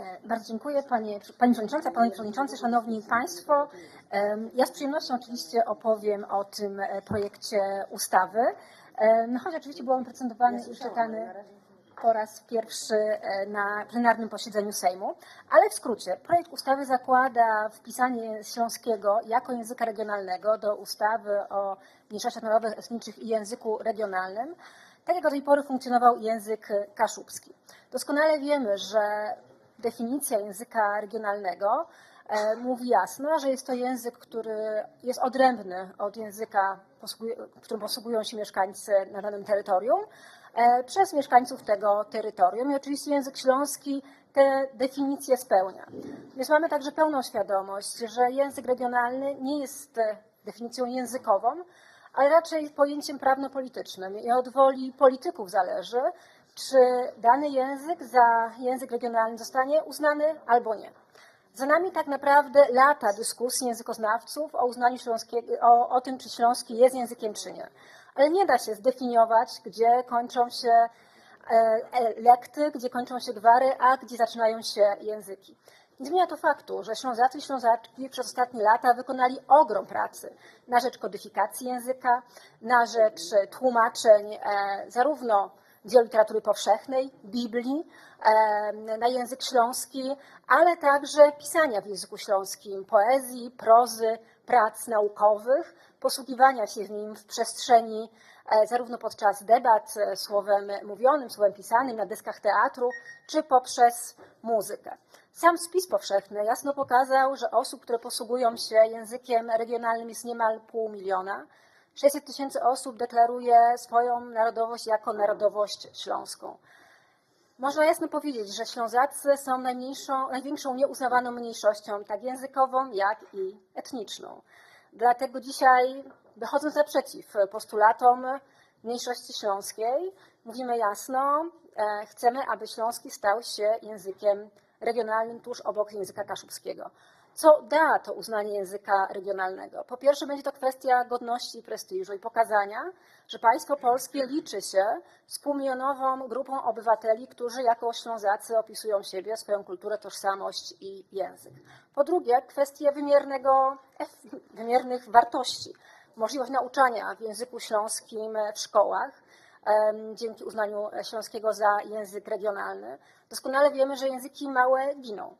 E, Bardzo dziękuję Panie, Pani Przewodnicząca, Panie Przewodniczący, Szanowni Państwo. Ja z przyjemnością oczywiście opowiem o tym e, projekcie ustawy, Em, choć oczywiście był on prezentowany i czytany po raz pierwszy e, na plenarnym posiedzeniu Sejmu, ale w skrócie, projekt ustawy zakłada wpisanie śląskiego jako języka regionalnego do ustawy o mniejszościach narodowych, etnicznych i języku regionalnym, tak jak do tej pory funkcjonował język kaszubski. Doskonale wiemy, że definicja języka regionalnego e, mówi jasno, że jest to język, który jest odrębny od języka, którym posługują się mieszkańcy na danym terytorium, e, przez mieszkańców tego terytorium. I oczywiście język śląski te definicje spełnia. Więc mamy także pełną świadomość, że język regionalny nie jest e, definicją językową, ale raczej pojęciem prawno-politycznym. I od woli polityków zależy, czy dany język za język regionalny zostanie uznany albo nie. Za nami tak naprawdę lata dyskusji językoznawców o uznaniu śląskiego, o, o tym, czy śląski jest językiem, czy nie. Ale nie da się zdefiniować, gdzie kończą się e, e, lekty, gdzie kończą się gwary, a gdzie zaczynają się języki. Nie zmienia to faktu, że Ślązacy i Ślązaczki przez ostatnie lata wykonali ogrom pracy na rzecz kodyfikacji języka, na rzecz tłumaczeń e, zarówno dzieł literatury powszechnej, Biblii, na język śląski, ale także pisania w języku śląskim, poezji, prozy, prac naukowych, posługiwania się w nim w przestrzeni e, zarówno podczas debat e, słowem mówionym, słowem pisanym, na deskach teatru, czy poprzez muzykę. Sam spis powszechny jasno pokazał, że osób, które posługują się językiem regionalnym jest niemal pół miliona. 600 tysięcy osób deklaruje swoją narodowość jako narodowość śląską. Można jasno powiedzieć, że Ślązacy są największą nieuznawaną mniejszością, tak językową, jak i etniczną. Dlatego dzisiaj, wychodząc naprzeciw postulatom mniejszości śląskiej, mówimy jasno, e, chcemy, aby śląski stał się językiem regionalnym tuż obok języka kaszubskiego. Co da to uznanie języka regionalnego? Po pierwsze, będzie to kwestia godności i prestiżu i pokazania, że państwo polskie liczy się z półmilionową grupą obywateli, którzy jako Ślązacy opisują siebie, swoją kulturę, tożsamość i język. Po drugie, kwestia wymiernego, wymiernych wartości. Możliwość nauczania w języku śląskim w szkołach, dzięki uznaniu śląskiego za język regionalny. Doskonale wiemy, że języki małe giną.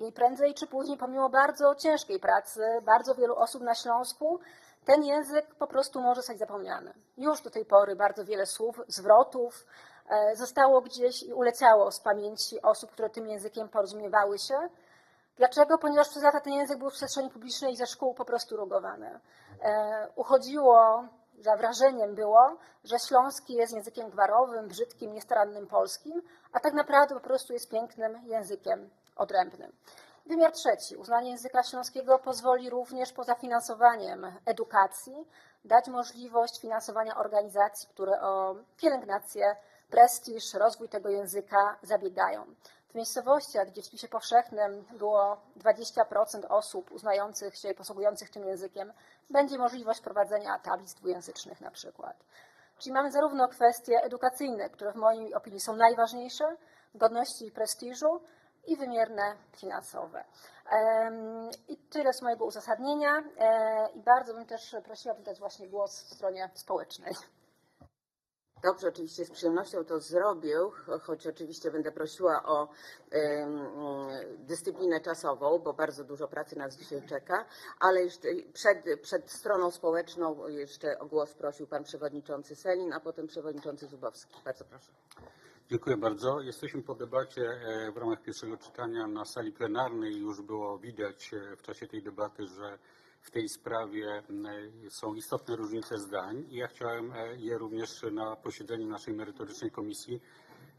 I prędzej czy później, pomimo bardzo ciężkiej pracy bardzo wielu osób na Śląsku, ten język po prostu może zostać zapomniany. Już do tej pory bardzo wiele słów, zwrotów e, zostało gdzieś i uleciało z pamięci osób, które tym językiem porozumiewały się. Dlaczego? Ponieważ przez lata ten język był w przestrzeni publicznej i ze szkół po prostu rugowany. E, Uchodziło, za wrażeniem było, że śląski jest językiem gwarowym, brzydkim, niestarannym polskim, a tak naprawdę po prostu jest pięknym językiem odrębnym. Wymiar trzeci. Uznanie języka śląskiego pozwoli również poza finansowaniem edukacji dać możliwość finansowania organizacji, które o pielęgnację, prestiż, rozwój tego języka zabiegają. W miejscowościach, gdzie w spisie powszechnym było 20% osób uznających się i posługujących tym językiem, będzie możliwość prowadzenia tablic dwujęzycznych na przykład. Czyli mamy zarówno kwestie edukacyjne, które w mojej opinii są najważniejsze, godności i prestiżu, i wymierne finansowe. I tyle z mojego uzasadnienia. E, I bardzo bym też prosiła wydać właśnie głos w stronie społecznej. Dobrze, oczywiście z przyjemnością to zrobię, cho- choć oczywiście będę prosiła o em, dyscyplinę czasową, bo bardzo dużo pracy nas dzisiaj czeka, ale jeszcze przed, przed stroną społeczną jeszcze o głos prosił pan przewodniczący Selin, a potem przewodniczący Zubowski. Bardzo proszę. Dziękuję bardzo. Jesteśmy po debacie e, w ramach pierwszego czytania na sali plenarnej. Już było widać e, w czasie tej debaty, że w tej sprawie e, są istotne różnice zdań i ja chciałem je również na posiedzeniu naszej merytorycznej komisji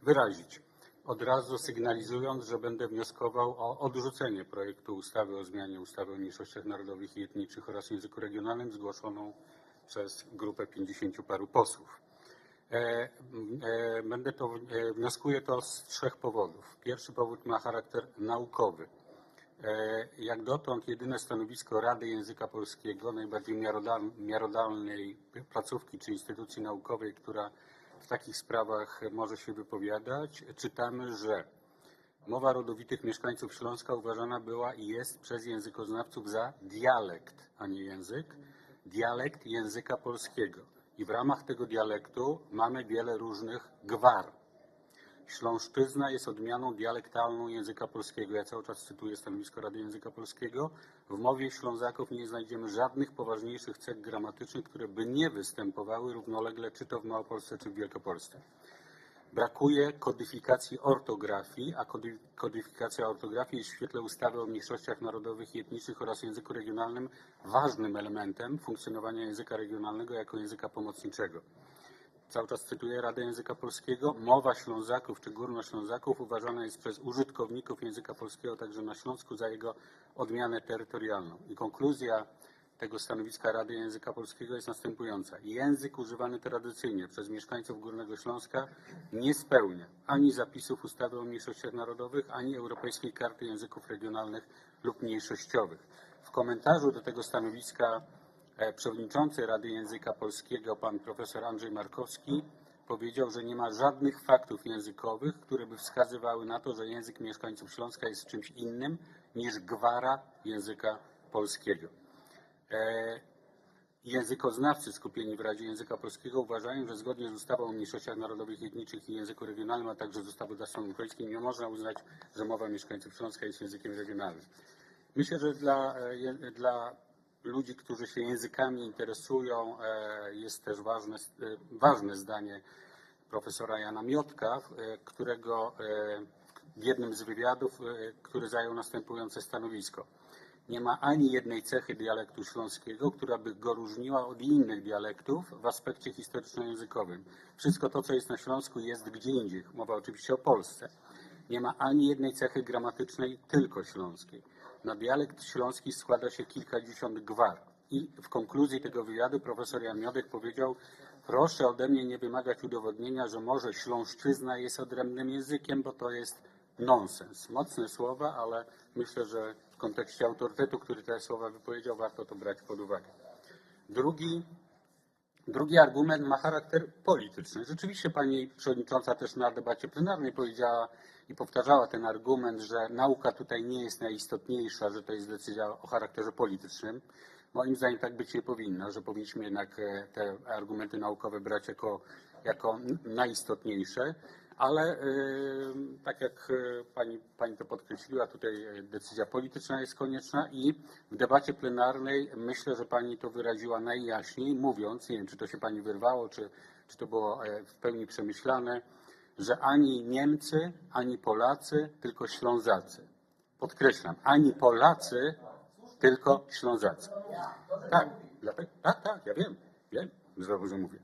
wyrazić. Od razu sygnalizując, że będę wnioskował o odrzucenie projektu ustawy o zmianie ustawy o mniejszościach narodowych i etnicznych oraz języku regionalnym zgłoszoną przez grupę pięćdziesięciu paru posłów. E, e, Będę to, e, wnioskuję to z trzech powodów. Pierwszy powód ma charakter naukowy. Jak dotąd jedyne stanowisko Rady Języka Polskiego, najbardziej miarodal- miarodalnej placówki czy instytucji naukowej, która w takich sprawach może się wypowiadać, czytamy, że mowa rodowitych mieszkańców Śląska uważana była i jest przez językoznawców za dialekt, a nie język, dialekt języka polskiego. I w ramach tego dialektu mamy wiele różnych gwar. Śląszczyzna jest odmianą dialektalną języka polskiego. Ja cały czas cytuję stanowisko Rady Języka Polskiego. W mowie Ślązaków nie znajdziemy żadnych poważniejszych cech gramatycznych, które by nie występowały równolegle czy to w Małopolsce, czy w Wielkopolsce. Brakuje kodyfikacji ortografii, a kody- kodyfikacja ortografii jest w świetle ustawy o mniejszościach narodowych i etnicznych oraz języku regionalnym ważnym elementem funkcjonowania języka regionalnego jako języka pomocniczego cały czas cytuję Radę Języka Polskiego, mowa Ślązaków czy Górnoślązaków uważana jest przez użytkowników języka polskiego także na Śląsku za jego odmianę terytorialną. I konkluzja tego stanowiska Rady Języka Polskiego jest następująca. Język używany tradycyjnie przez mieszkańców Górnego Śląska nie spełnia ani zapisów ustawy o mniejszościach narodowych, ani Europejskiej Karty Języków Regionalnych lub Mniejszościowych. W komentarzu do tego stanowiska E, Przewodniczący Rady Języka Polskiego, pan profesor Andrzej Markowski, powiedział, że nie ma żadnych faktów językowych, które by wskazywały na to, że język mieszkańców Śląska jest czymś innym niż gwara języka polskiego. E, Językoznawcy skupieni w Radzie Języka Polskiego uważają, że zgodnie z ustawą o mniejszościach narodowych i etniczych i języku regionalnym, a także z ustawodawstwem ukraińskim nie można uznać, że mowa mieszkańców Śląska jest językiem regionalnym. Myślę, że dla, e, dla ludzi, którzy się językami interesują, e, jest też ważne, ważne zdanie profesora Jana Miotka, którego w jednym z wywiadów, który zajął następujące stanowisko. Nie ma ani jednej cechy dialektu śląskiego, która by go różniła od innych dialektów w aspekcie historyczno-językowym. Wszystko to, co jest na Śląsku, jest gdzie indziej. Mowa oczywiście o Polsce. Nie ma ani jednej cechy gramatycznej, tylko śląskiej. Na dialekt śląski składa się kilkadziesiąt gwar. I w konkluzji tego wywiadu profesor Jan Miodek powiedział, proszę ode mnie nie wymagać udowodnienia, że może śląszczyzna jest odrębnym językiem, bo to jest nonsens. Mocne słowa, ale myślę, że kontekście autorytetu, który te słowa wypowiedział, warto to brać pod uwagę. Drugi Drugi argument ma charakter polityczny. Rzeczywiście pani przewodnicząca też na debacie plenarnej powiedziała i powtarzała ten argument, że nauka tutaj nie jest najistotniejsza, że to jest decyzja o charakterze politycznym. Moim zdaniem tak być nie powinno, że powinniśmy jednak e, te argumenty naukowe brać jako, jako najistotniejsze. Ale tak jak e, pani, pani to podkreśliła, tutaj e, decyzja polityczna jest konieczna i w debacie plenarnej myślę, że pani to wyraziła najjaśniej, mówiąc, nie wiem czy to się pani wyrwało, czy, czy to było e, w pełni przemyślane, że ani Niemcy, ani Polacy, tylko Ślązacy. Podkreślam, ani Polacy, tylko Ślązacy. Tak, tak, tak, ja wiem, wiem, dobrze mówię.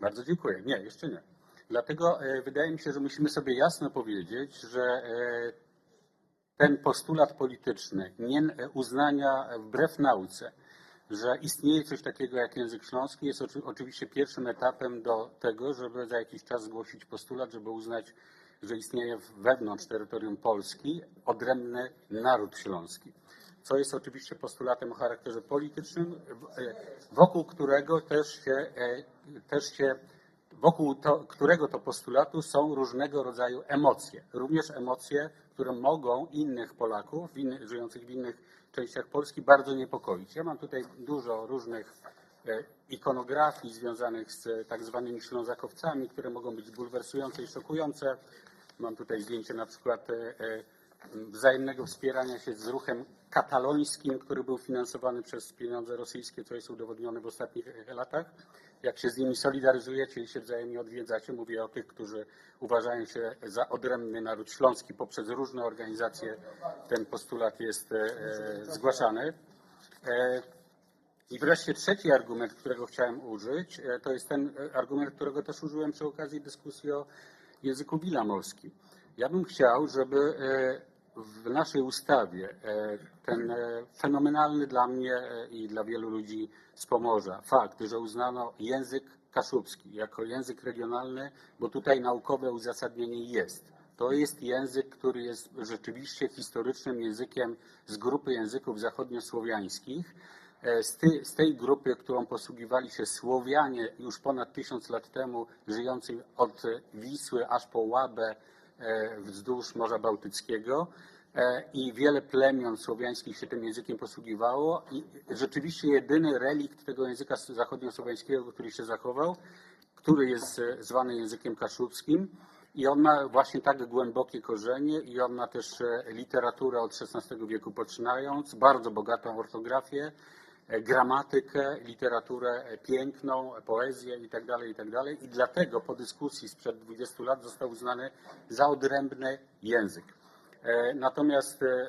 Bardzo dziękuję. Nie, jeszcze nie. Dlatego e, wydaje mi się, że musimy sobie jasno powiedzieć, że e, ten postulat polityczny nie, e, uznania wbrew nauce, że istnieje coś takiego jak język śląski, jest oczy, oczywiście pierwszym etapem do tego, żeby za jakiś czas zgłosić postulat, żeby uznać, że istnieje wewnątrz terytorium Polski odrębny naród śląski. Co jest oczywiście postulatem o charakterze politycznym, wokół którego też się, też się wokół to, którego to postulatu są różnego rodzaju emocje. Również emocje, które mogą innych Polaków w żyjących w innych częściach Polski bardzo niepokoić. Ja mam tutaj dużo różnych e, ikonografii związanych z tak zwanymi ślązakowcami, które mogą być bulwersujące i szokujące. Mam tutaj zdjęcie na przykład e, e, wzajemnego wspierania się z ruchem katalońskim, który był finansowany przez pieniądze rosyjskie, co jest udowodnione w ostatnich e, latach. Jak się z nimi solidaryzujecie i się wzajemnie odwiedzacie, mówię o tych, którzy uważają się za odrębny naród śląski poprzez różne organizacje, ten postulat jest e, e, zgłaszany. E, i wreszcie trzeci argument, którego chciałem użyć, e, to jest ten e, argument, którego też użyłem przy okazji dyskusji o języku wilamowskim. Ja bym chciał, żeby e, w naszej ustawie e, ten e, fenomenalny dla mnie e, i dla wielu ludzi z Pomorza fakt, że uznano język kaszubski jako język regionalny, bo tutaj naukowe uzasadnienie jest. To jest język, który jest rzeczywiście historycznym językiem z grupy języków zachodniosłowiańskich. Z, ty, z tej grupy, którą posługiwali się Słowianie już ponad tysiąc lat temu, żyjący od Wisły aż po Łabę, wzdłuż Morza Bałtyckiego e, i wiele plemion słowiańskich się tym językiem posługiwało. I rzeczywiście jedyny relikt tego języka zachodniosłowiańskiego, który się zachował, który jest e, zwany językiem kaszubskim i on ma właśnie tak głębokie korzenie i on ma też e, literaturę od XVI wieku poczynając, bardzo bogatą ortografię, e, gramatykę, literaturę e, piękną, poezję itd., itd. I dlatego po dyskusji sprzed 20 lat został uznany za odrębny język. E, Natomiast e, e,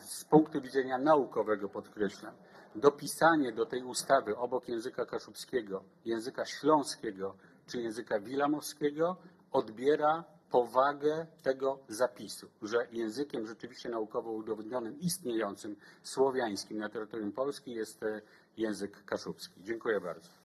z punktu widzenia naukowego podkreślam, dopisanie do tej ustawy obok języka kaszubskiego, języka śląskiego czy języka wilamowskiego odbiera powagę tego zapisu, że językiem rzeczywiście naukowo udowodnionym, istniejącym, słowiańskim na terytorium Polski jest e, język kaszubski. Dziękuję bardzo.